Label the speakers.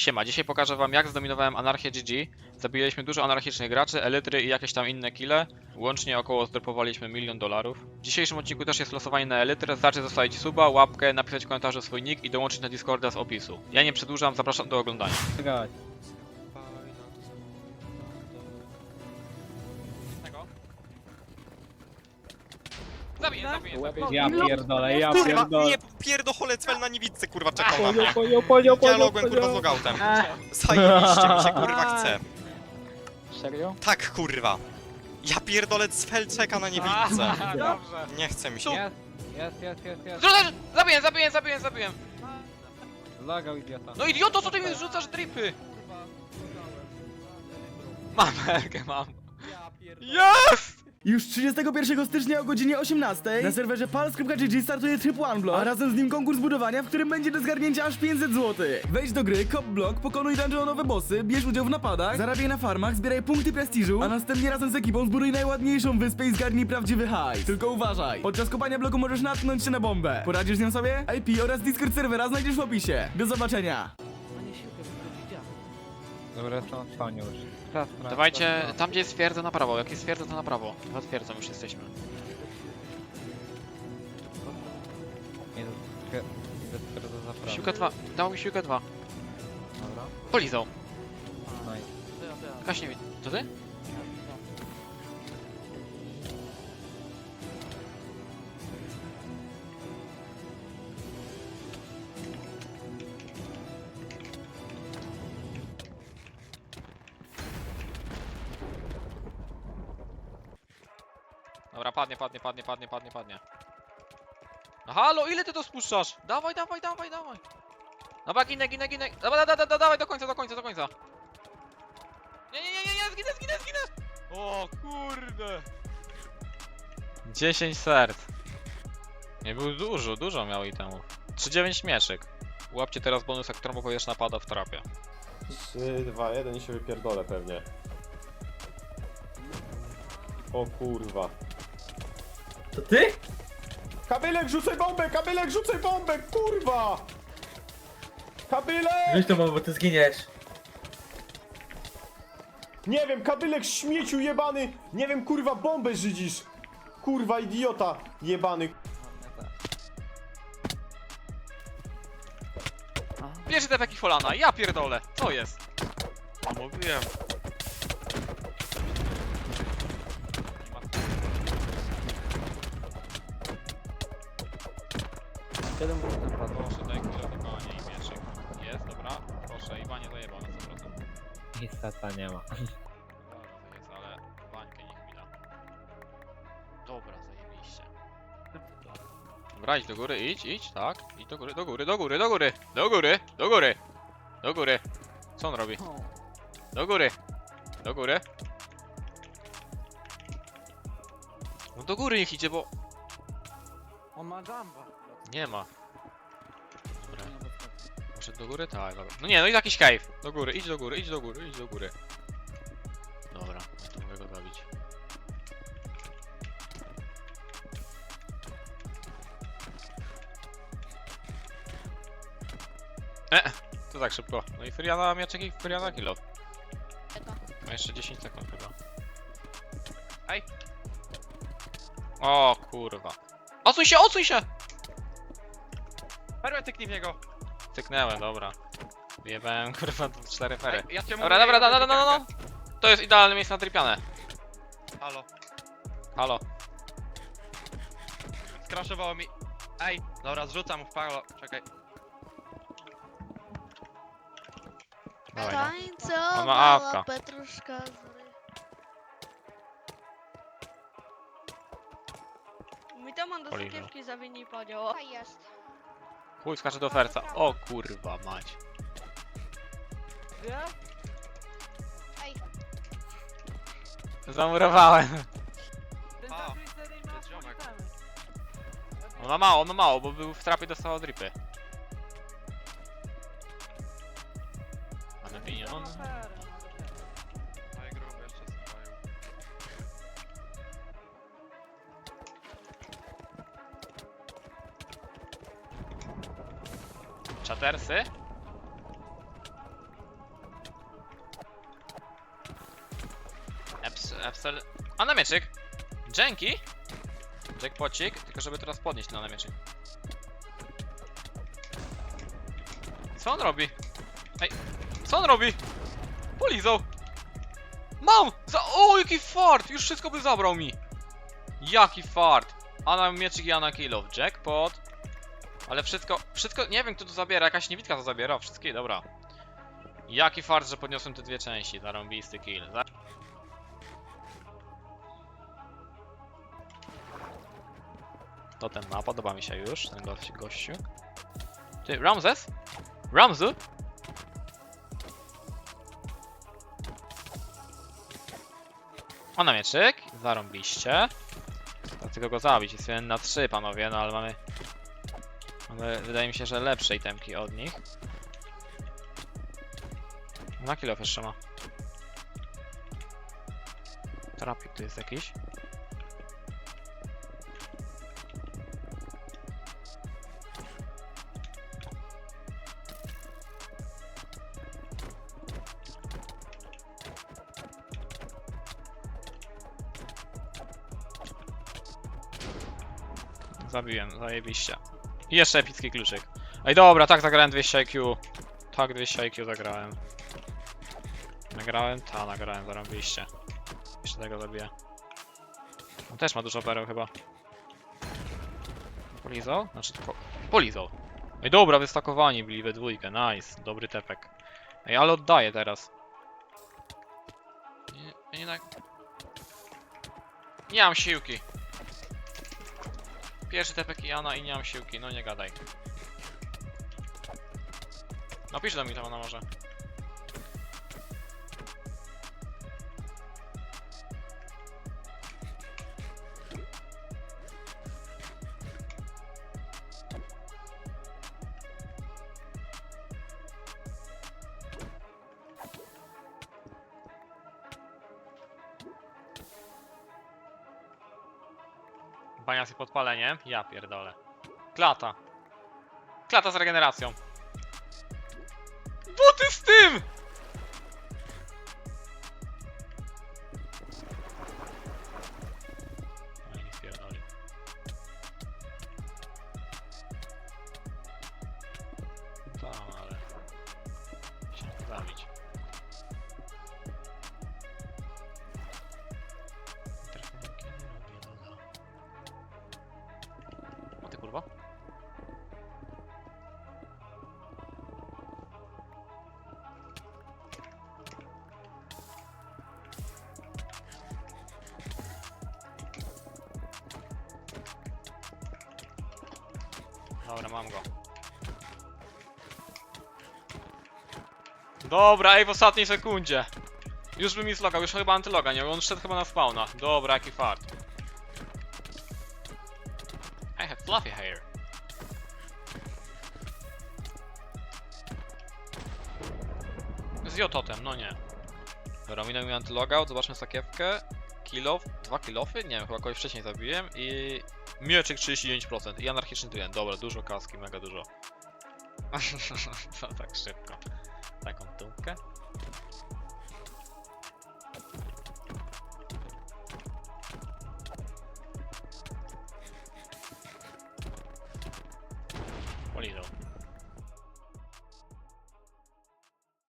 Speaker 1: Siema, dzisiaj pokażę wam jak zdominowałem Anarchię GG. Zabiliśmy dużo anarchicznych graczy, elitry i jakieś tam inne kile. Łącznie około zdropowaliśmy milion dolarów. W dzisiejszym odcinku też jest losowanie na elitry. Wystarczy zostawić suba, łapkę, napisać w komentarzu swój nick i dołączyć na Discorda z opisu. Ja nie przedłużam, zapraszam do oglądania.
Speaker 2: Czekaj.
Speaker 1: Zabiję, zabiję, zabiję.
Speaker 2: Ja pierdolę, ja pierdolę.
Speaker 3: Pierdolę cel na niewidce, kurwa, czekał na mnie.
Speaker 2: ponio, ponio, ponio,
Speaker 3: Dialogłem, kurwa, z logoutem. Zajebiście mi się, kurwa, chce.
Speaker 2: Serio?
Speaker 3: Tak, kurwa. Ja pierdolę, cel czeka na niewidce.
Speaker 1: Dobrze.
Speaker 3: Nie chce mi się.
Speaker 2: Jest, jest, jest, jest, jest.
Speaker 1: Zrzucasz! Zabiję, zabiję, zabiję, zabiję!
Speaker 2: Lagał idiota.
Speaker 1: No idioto, co ty mi rzucasz dripy? Mam helkę, mam. Yes!
Speaker 4: Już 31 stycznia o godzinie 18 na serwerze pals.gg startuje Trip One Block, a razem z nim konkurs budowania, w którym będzie do zgarnięcia aż 500 zł. Wejdź do gry, kop blok, pokonuj dungeonowe bossy, bierz udział w napadach, zarabiaj na farmach, zbieraj punkty prestiżu, a następnie razem z ekipą zbuduj najładniejszą wyspę i zgarnij prawdziwy hajs. Tylko uważaj, podczas kopania bloku możesz natknąć się na bombę. Poradzisz z nią sobie? IP oraz Discord serwera znajdziesz w opisie. Do zobaczenia.
Speaker 2: Dobra, to to już.
Speaker 1: Dawajcie, tam gdzie jest twierdza na prawo, jak jest twierdza to na prawo. Za twierdzą już jesteśmy.
Speaker 2: Nie, to- to- to- to zaprawa.
Speaker 1: Siłka 2, dał mi siłkę 2.
Speaker 2: Dobra.
Speaker 1: Polizał.
Speaker 2: Nice.
Speaker 1: Kaś nie wie. To ty? Dobra, padnie, padnie, padnie, padnie, padnie, padnie. No halo, ile ty to spuszczasz? Dawaj, dawaj, dawaj, dawaj. Dobra, ginę, ginę, ginę. Dawaj, dawaj, dawaj, dawaj, do końca, do końca, do końca. Nie, nie, nie, nie, nie, zginę, zginę, zginę! O kurde! 10 serc. Nie był dużo, dużo miał i temu. 3-9 śmieszek. Łapcie teraz bonusa, któremu powiesz napada w trapie.
Speaker 5: 3, 2, 1 i się wypierdolę pewnie. O kurwa.
Speaker 6: To ty?
Speaker 5: Kabylek rzucaj bombę! Kabylek rzucaj bombę! Kurwa! Kabylek!
Speaker 6: Weź to bo ty zginiesz.
Speaker 5: Nie wiem, kabylek śmieciu jebany! Nie wiem, kurwa, bombę żydzisz! Kurwa, idiota jebany!
Speaker 1: Pierwszy tepek i folana, ja pierdolę, co jest? No mówiłem.
Speaker 2: Siedem wód tam padło.
Speaker 1: Proszę, daj chwilę opakowania i mieczek. Jest, dobra. Proszę, i banie zajebał na 100%.
Speaker 2: Nic tata nie ma.
Speaker 1: Dobra, to jest, ale bańkę niech mi da. Dobra, zajebiście. Dobra, idź do góry, idź, idź, tak. Idź do góry, do góry, do góry, do góry, do góry, do góry, do góry. Co on robi? Do góry, do góry. No do góry niech idzie, bo
Speaker 2: On ma jumpa.
Speaker 1: Nie ma. Dobra. Poszedł do góry? Tak, dobra. No nie, no i jakiś cave. Do góry, idź do góry, idź do góry, idź do góry. Dobra, to mogę go zabić. E, to tak szybko. No i Furiana mieczek i Furiana kilo. Ma jeszcze 10 sekund chyba. Ej! O kurwa. Odsuń się, odsuń się!
Speaker 3: Perłę tyknij w niego.
Speaker 1: Tyknęłem, dobra. Jebałem kurwa w cztery fery.
Speaker 3: Ja cię
Speaker 1: Dobra, dobra, dobra, dobra, no, no. To jest idealne miejsce na trypianę.
Speaker 3: Halo,
Speaker 1: Halo.
Speaker 3: skraszowało mi. Ej, dobra, zrzucam w palo. Czekaj.
Speaker 1: Dawaj, no.
Speaker 7: Tańcowała
Speaker 1: On ma awka.
Speaker 7: Petruszka z... Mi to mam do
Speaker 1: Poliżą.
Speaker 7: sakiewki zawini podział. A jest.
Speaker 1: Chuj, skacze do ferca. O kurwa mać.
Speaker 7: Ej,
Speaker 1: Zamurowałem.
Speaker 3: A, jest ziomek.
Speaker 1: On ma mało, on ma mało, bo był w trapie dostał dripy. Mamy czatersy. Eps, epsel... A na! Dzięki! Jackpocik, tylko żeby teraz podnieść ten namieczyk. Co on robi? Ej, co on robi? Polizał! Mam! Za... O, jaki fart! Już wszystko by zabrał mi! Jaki fart! A na i Anakilov. Jackpot. Ale wszystko, wszystko, nie wiem kto to zabiera, jakaś niewidka to zabiera, wszystkie, dobra. Jaki fart, że podniosłem te dwie części, zarąbisty kill. Za To ten ma, podoba mi się już, ten gości, gościu. Ty, Ramzes? Ramzu? O, namieczyk, zarąbiście. Trzeba tylko go zabić, jest jeden na 3 panowie, no ale mamy... Mamy, wydaje mi się, że lepsze itemki od nich. Na kilo jeszcze ma. Trapik tu jest jakiś. Zabiłem, zajebiście. I jeszcze epicki kluczyk. Ej dobra, tak zagrałem 200 IQ. Tak 200 IQ zagrałem. Nagrałem? Ta, nagrałem, zarobiliście. Jeszcze tego zabiję. On też ma dużo pereł chyba. Polizał? Znaczy po... Polizał. Ej dobra, wystakowani byli we dwójkę, nice. Dobry tepek. Ej, ale oddaję teraz. Nie, nie. Nie mam siłki. Pierwszy tepek Jana i nie mam siłki, no nie gadaj. Napisz do mnie to na może. Baniasy podpalenie? Ja pierdolę. Klata. Klata z regeneracją. Buty z tym! Dobra, mam go. Dobra, ej, w ostatniej sekundzie. Już by mi zlogał, już chyba antyloga, nie? On szedł chyba na spawna. Dobra, jaki fart. I have fluffy hair. Z jototem, no nie. Dobra, minął mi antylogout, zobaczmy sakiewkę. Kilof, dwa kilofy? Nie wiem, chyba kogoś wcześniej zabiłem i... Mieczek 39% i anarchiczny tlen. Dobra, dużo kaski, mega dużo. No tak szybko. Taką dupkę.